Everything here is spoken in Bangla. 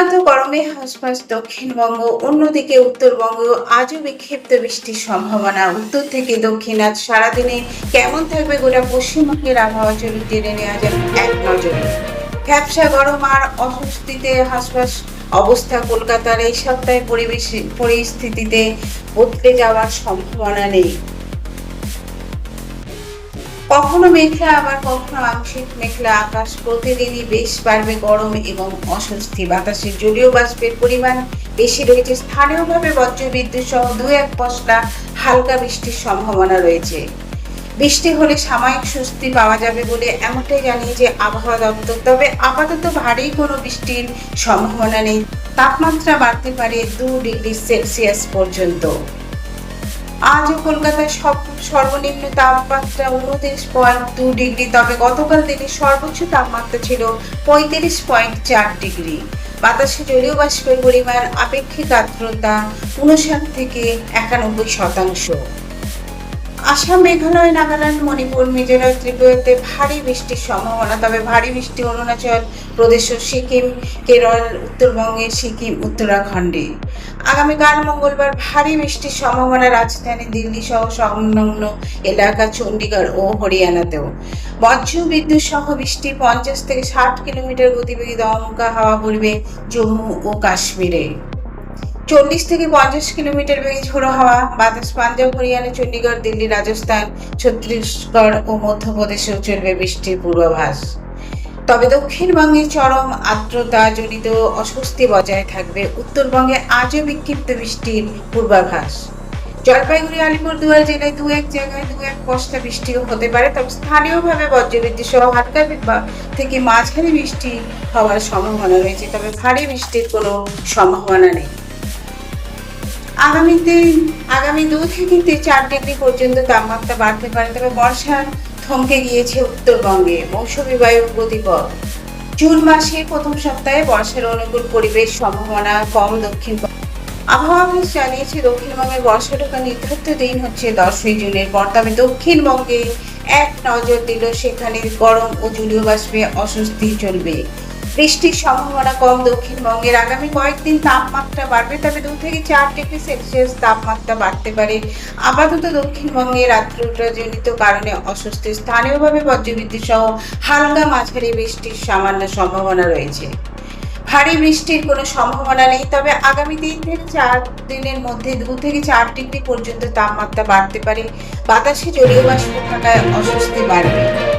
অনবরত গরমে হাসপাস দক্ষিণবঙ্গ, অন্যদিকে উত্তরবঙ্গ, আজও বিক্ষিপ্ত বৃষ্টির সম্ভাবনা। উত্তর থেকে দক্ষিণ আজ সারাদিনে কেমন থাকবে গোটা পশ্চিমবঙ্গের আবহাওয়া চলুন জেনে নেওয়া যাক এক নজরে। ফ্যাপসা গরম আর অস্বস্তিতে হাসপাস অবস্থা কলকাতার এই সপ্তাহে পরিবেশ পরিস্থিতিতে বদলে যাওয়ার সম্ভাবনা নেই। কখনো মেঘলা, আবার কখনো আংশিক মেঘলা আকাশ প্রতিদিনই বেশ বাড়বে গরম এবং অস্বস্তি। বাতাসের জলীয় বাষ্পের পরিমাণ বেশি রয়েছে। স্থানীয়ভাবে বজ্রবিদ্যুৎ সহ দু এক পশলা হালকা বৃষ্টির সম্ভাবনা রয়েছে। বৃষ্টি হলে সাময়িক স্বস্তি পাওয়া যাবে বলে এমনটাই জানিয়েছে আবহাওয়া দপ্তর, তবে আপাতত ভারী কোনো বৃষ্টির সম্ভাবনা নেই। তাপমাত্রা বাড়তে পারে দু ডিগ্রি সেলসিয়াস পর্যন্ত। আজও কলকাতায় সব সর্বনিম্ন তাপমাত্রা উনত্রিশ পয়েন্ট দু ডিগ্রি, তবে গতকাল দিনের সর্বোচ্চ তাপমাত্রা ছিল পঁয়ত্রিশ পয়েন্ট চার ডিগ্রি। বাতাসে জলীয় বাষ্পের পরিমাণ আপেক্ষিক আর্দ্রতা উনষাট থেকে একানব্বই শতাংশ। আসাম, মেঘালয়, নাগাল্যান্ড, মণিপুর, মিজোরাম, ত্রিপুরাতে ভারী বৃষ্টির সম্ভাবনা। তবে ভারী বৃষ্টি অরুণাচল প্রদেশ ও সিকিম, কেরল, উত্তরবঙ্গে, সিকিম, উত্তরাখণ্ডে। আগামীকাল মঙ্গলবার ভারী বৃষ্টির সম্ভাবনা। রাজধানী দিল্লি সহ সংলগ্ন এলাকা চণ্ডীগড় ও হরিয়ানাতেও। বজ্র বিদ্যুৎ সহ বৃষ্টি পঞ্চাশ থেকে ষাট কিলোমিটার গতিবেগে দমকা হাওয়া পড়বে জম্মু ও কাশ্মীরে। চল্লিশ থেকে পঞ্চাশ কিলোমিটার বেগে ঝোড়ো হাওয়া, বাতাস পাঞ্জাব, হরিয়ানা, চণ্ডীগড়, দিল্লি, রাজস্থান, ছত্তিশগড় ও মধ্যপ্রদেশেও চলবে বৃষ্টির পূর্বাভাস। তবে দক্ষিণবঙ্গে চরম আর্দ্রতা জনিত অস্বস্তি বজায় থাকবে। উত্তরবঙ্গে আজও বিক্ষিপ্ত বৃষ্টির পূর্বাভাস। জলপাইগুড়ি, আলিপুরদুয়ার জেলায় দু এক জায়গায় দু এক পশলা বৃষ্টিও হতে পারে, তবে স্থানীয়ভাবে বজ্রবিদ্যুৎ সহ হালকা থেকে মাঝারি বৃষ্টি হওয়ার সম্ভাবনা রয়েছে, তবে ভারী বৃষ্টির কোনো সম্ভাবনা নেই। আগামীতে, আগামী দু থেকে চার ডিগ্রি পর্যন্ত তাপমাত্রা বাড়তে পারে, তবে বর্ষা থমকে গিয়েছে উত্তরবঙ্গে। মৌসুমী বায়ু গতিপথ। জুন মাসে প্রথম সপ্তাহে বর্ষার অনুকূল পরিবেশ সম্ভাবনা কম দক্ষিণ আবহাওয়া জানিয়েছে দক্ষিণবঙ্গের বর্ষা ঢোকা নির্ধারিত দিন হচ্ছে দশই জুনের পর, তবে দক্ষিণবঙ্গে এক নজর দিল সেখানে গরম ও জলীয় বাষ্পে অস্বস্তি চলবে। বৃষ্টির সম্ভাবনা কম দক্ষিণবঙ্গের। আগামী কয়েকদিন তাপমাত্রা বাড়বে, তবে দু থেকে চার ডিগ্রি সেলসিয়াস তাপমাত্রা বাড়তে পারে। আপাতত দক্ষিণবঙ্গের আর্দ্রতাজনিত কারণে অস্বস্তি। স্থানীয়ভাবে বজ্রবিদ্যুৎ সহ হালকা মাঝারি বৃষ্টির সামান্য সম্ভাবনা রয়েছে। ভারী বৃষ্টির কোনো সম্ভাবনা নেই, তবে আগামী তিন থেকে চার দিনের মধ্যে দু থেকে চার ডিগ্রি পর্যন্ত তাপমাত্রা বাড়তে পারে। বাতাসে জলীয় বাষ্প থাকায় অস্বস্তি বাড়বে।